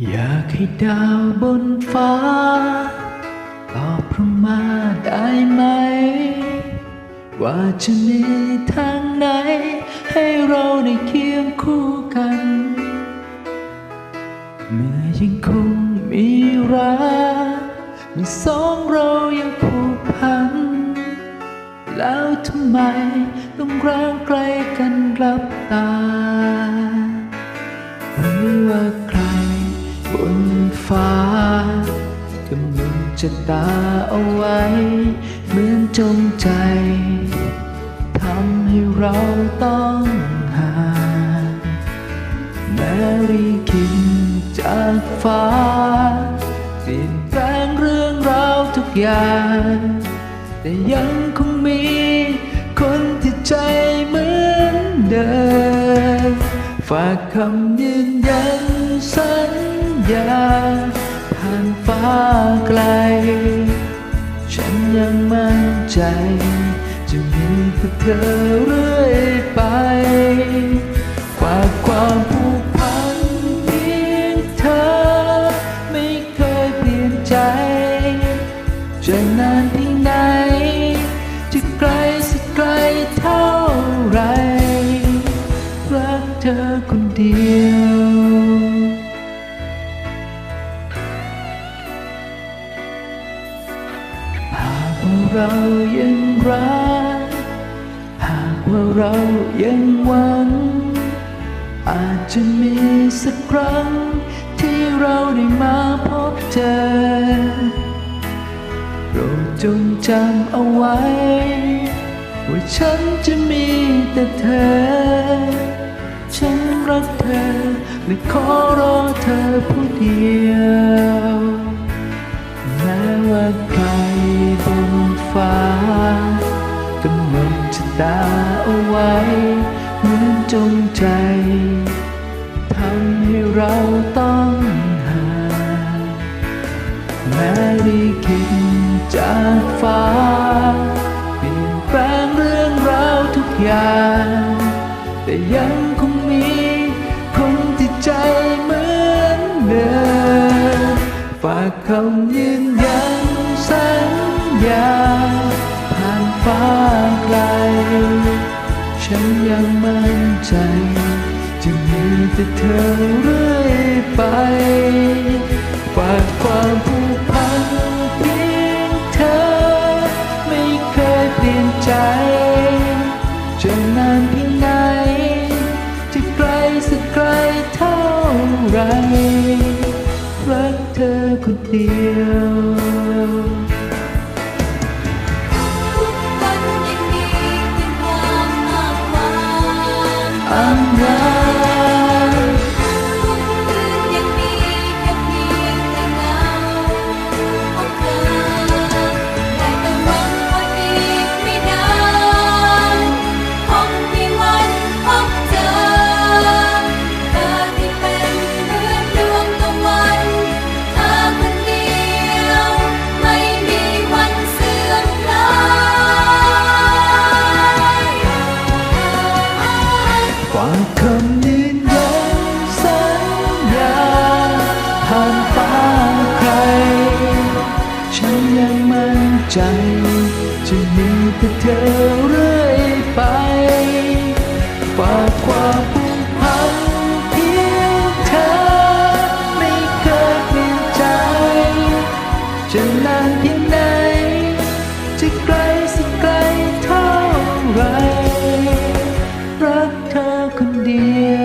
อยากให้ดาวบนฟ้า ตอบพระมาได้ไหม ว่าจะมีทางไหน ให้เราได้เคียงคู่กัน เมื่อยังคงมีรักมีสองเรายังผูกพัน แล้วทำไมต้องร่างไกลกันรับตาหรือว่าใครบ นฟ้ากำลังจะตาเอาไว้ เหมือนจงใจทำให้เราต้องห่างแมรีคินจากฟ้าเปลี่ยนแปลงเรื่องราวทุกอย่าง แต่ยังคงมีคนที่ใจเหมือนเดิมฝากคำยืนยันสัญ ญาผ่านฟ้าไกล ฉันยังมั่นใจ จะมีแต่เธอเรื่อยไปฝากความผูกพันเพียงเธอ ไม่เคยเปลี่ยนใจจะนานเพียงไหนจะไกลสักไกลเท่าไรรักเธอคนเดียว ว่าเรายังรัก หากว่าเรายังหวัง อาจจะมีสักครั้ง ที่เราได้มาพบเจอโปรดจงจำเอาไว้ ว่าฉันจะมีแต่เธอ ฉันรักเธอและขอรอเธอผู้เดียวแม้ว่าใคร ฟ้ากำหนดชะตาเอาไว้ เหมือนจงใจทำให้เราต้องหา แม้ได้คิดจากฟ้า เปลี่ยนแปลงเรื่องราวทุกอย่าง แต่ยังคงมีคนที่ใจเหมือนเดิมฝากคำยืน ฉันยังมั่นใจ จะมีแต่เธอเรื่อยไปฝากความผูกพันเพียงเธอ ไม่เคยเปลี่ยนใจจะนานเพียงไหนจะไกลสักไกลเท่าไรรักเธอคนเดียว ผ่านฟ้าใคร ฉันยังมั่นใจ จะมีแต่เธอเรื่อยไปฝากความผูกพันเพียงเธอ ไม่เคยเปลี่ยนใจจะนานเพียงไหนจะไกลสิกไกลเท่าไรรักเธอคนเดียว